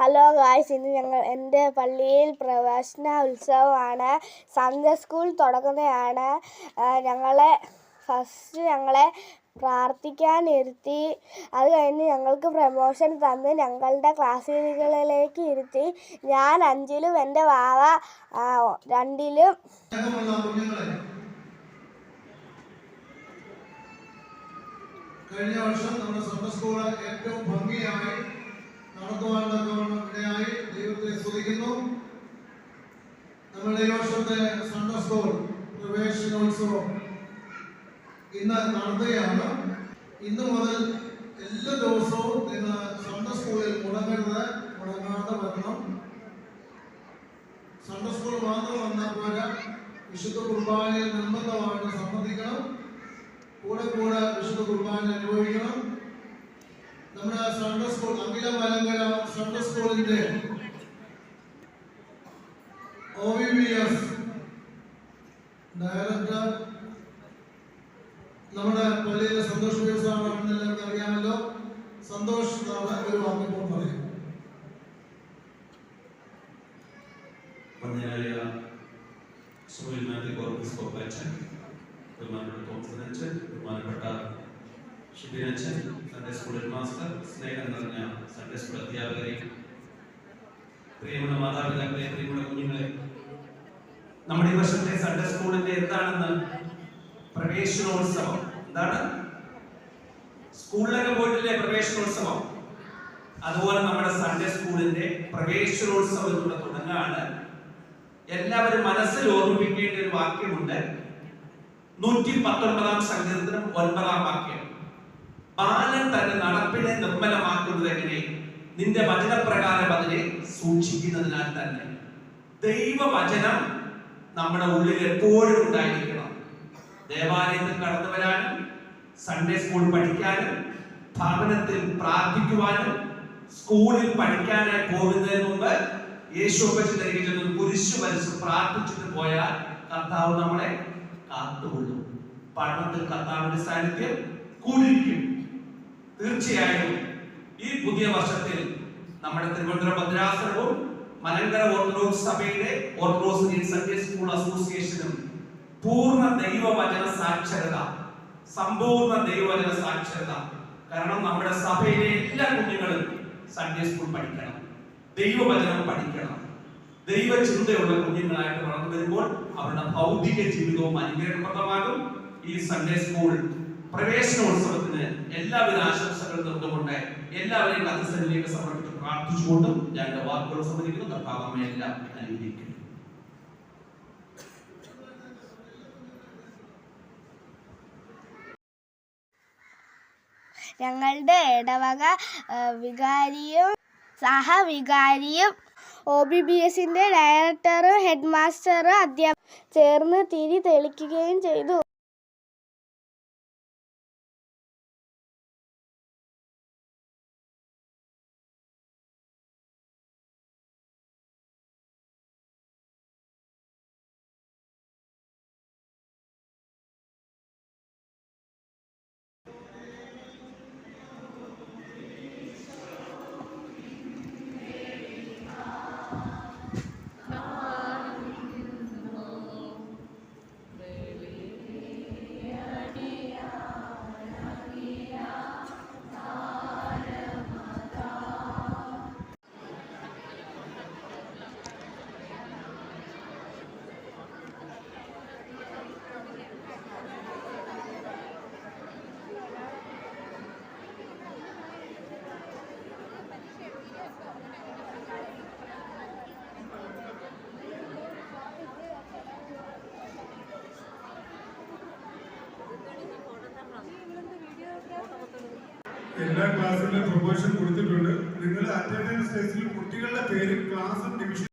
Hello guys ഇന്ന് ഞങ്ങൾ എന്റെ പള്ളിയിൽ പ്രവേശന ഉത്സവമാണ്. സൺഡേ സ്കൂൾ തുടങ്ങുന്നതാണ് ഞങ്ങളെ ഫസ്റ്റ് ഞങ്ങളെ പ്രാർത്ഥിക്കാൻ ഇരുത്തി. അത് കഴിഞ്ഞ് ഞങ്ങൾക്ക് പ്രമോഷൻ തന്ന് ഞങ്ങളുടെ ക്ലാസ്സുകളിലേക്ക് ഇരുത്തി. ഞാൻ അഞ്ചിലും എന്റെ വാവ രണ്ടിലും. കഴിഞ്ഞ വർഷം നമ്മുടെ സ്വന്തം സ്കൂൾ ഏറ്റവും ഭംഗിയായി നടത്തുവാൻ ഇടയായി ദൈവത്തെ സ്തുതിക്കുന്നു. നമ്മുടെ ഈ വർഷത്തെ സ്കൂൾ പ്രവേശനോത്സവം ഇന്ന് നടത്തുകയാണ്. ഇന്ന് മുതൽ എല്ലാ ദിവസവും നിങ്ങൾ സ്വന്തം സ്കൂളിൽ മുടങ്ങരുത് മുടങ്ങാതെ വരണം. സൺഡേ സ്കൂൾ മാത്രം വന്നാൽ വിശുദ്ധ കുർബാനയിൽ നിർബന്ധമായിട്ട് സംബന്ധിക്കണം കൂടെ കൂടെ വിശുദ്ധ കുർബാന അനുഭവിക്കണം. നമ്മുടെ Sunday school Akhila Malankara Sunday സ്കൂളിന്റെ O V B S director നമ്മുടെ പള്ളിയിലെ സന്തോഷ് ദിവസമാണ് എല്ലാവർക്കും അറിയാമല്ലോ സന്തോഷ് നാളെ ഒരു വാക്കിപ്പോൾ പറയും മഞ്ഞായ സുനിൽ മാത്യു കോർപ്പസ് കോപ്പച്ചൻ ബഹുമാനപ്പെട്ട തോമസൻ അച്ഛൻ ബഹുമാനപ്പെട്ട ഷിബിൻ അച്ഛൻ സൺഡേ സ്കൂൾ ഹെഡ് മാസ്റ്റർ സ്നേഹം നിറഞ്ഞ സൺഡേ സ്കൂൾ അധ്യാപകരെ. പ്രിയമുള്ള മാതാപിതാക്കളെ പ്രിയമുള്ള കുഞ്ഞുങ്ങളെ നമ്മുടെ ഈ വർഷത്തെ സൺഡേ സ്കൂളിന്റെ എന്താണെന്ന് പ്രവേശനോത്സവം. എന്താണ്? സ്കൂളിലൊക്കെ പോയിട്ടില്ലേ പ്രവേശനോത്സവം? അതുപോലെ നമ്മുടെ സൺഡേ സ്കൂളിന്റെ പ്രവേശനോത്സവം ഇവിടെ തുടങ്ങാണ് എല്ലാവരും മനസ്സിൽ ഓർമ്മിപ്പിക്കേണ്ട ഒരു വാക്യമുണ്ട്. നൂറ്റി പത്തൊൻപതാം സങ്കീർത്തനം ഒൻപതാം വാക്യം. ബാലൻ തന്റെ നടപ്പിനെ നിർമ്മലമാക്കുന്നത് എങ്ങനെ നിന്റെ വചനപ്രകാരം അതിനെ സൂക്ഷിക്കുന്നതിനാൽ തന്നെ. ദൈവവചനം നമ്മുടെ ഉള്ളിൽ എപ്പോഴും ഉണ്ടായിരിക്കണം. ദേവാലയത്തിൽ കടന്നു വരാനും സൺഡേ സ്കൂൾ പഠിക്കാനും ഭവനത്തിൽ പ്രാർത്ഥിക്കുവാനും സ്കൂളിൽ പഠിക്കാനായി പോകുന്നതിന് മുമ്പ് യേശു അപ്പച്ചനിലേക്ക് ചെന്ന് കുരിശു വരച്ച് പ്രാർത്ഥിച്ചിട്ട് പോയാൽ കർത്താവ് നമ്മളെ കാത്തുകൊള്ളും. പഠനത്തിൽ കർത്താവിന്റെ സാന്നിധ്യം കൂടിയിരിക്കും. തീർച്ചയായും ഈ പുതിയ വർഷത്തിൽ നമ്മുടെ തിരുവനന്തപുരം ഭദ്രാസനവും മലങ്കര ഓർത്തഡോക്സ് സഭയുടെ ഓർത്തഡോക്സ് സൺഡേ സ്കൂൾ അസോസിയേഷനും പൂർണ ദൈവവചന സാക്ഷരത സമ്പൂർണ ദൈവവചന സാക്ഷരത. കാരണം നമ്മുടെ സഭയിലെ എല്ലാ കുഞ്ഞുങ്ങളും സൺഡേ സ്കൂൾ പഠിക്കണം ദൈവവചനം പഠിക്കണം. ദൈവചിന്തയുള്ള കുഞ്ഞുങ്ങളായിട്ട് വളർന്നു വരുമ്പോൾ അവരുടെ ഭൗതിക ജീവിതവും അനുഗ്രഹപ്രദമാകും. ഈ സൺഡേ സ്കൂൾ പ്രവേശനോത്സവത്തിന് എല്ലാവിധ ആശംസകളും നേർന്നുകൊണ്ട് എല്ലാവരെയും കത്തസനിലേക്ക് സമർപ്പിച്ച് പ്രാർത്ഥിച്ചുകൊണ്ടും ഞാൻ എന്റെ വാക്കുകൾ സമ്മതിക്കുന്നു കർത്താവമ്മയെല്ലാം അനുഗ്രഹിക്കുന്നു ഞങ്ങളുടെ ഇടവക വികാരിയും സഹവികാരിയും ഒ ബി ബി എസിന്റെ ഡയറക്ടറും ഹെഡ് മാസ്റ്ററും അധ്യാപകരും ചേർന്ന് തിരി തെളിക്കുകയും ചെയ്തു. എല്ലാ ക്ലാസ്സിലും പ്രൊമോഷൻ കൊടുത്തിട്ടുണ്ട്. നിങ്ങൾ അറ്റൻഡൻസ് ലിസ്റ്റിൽ കുട്ടികളുടെ പേര് ക്ലാസ്സും ഡിവിഷൻ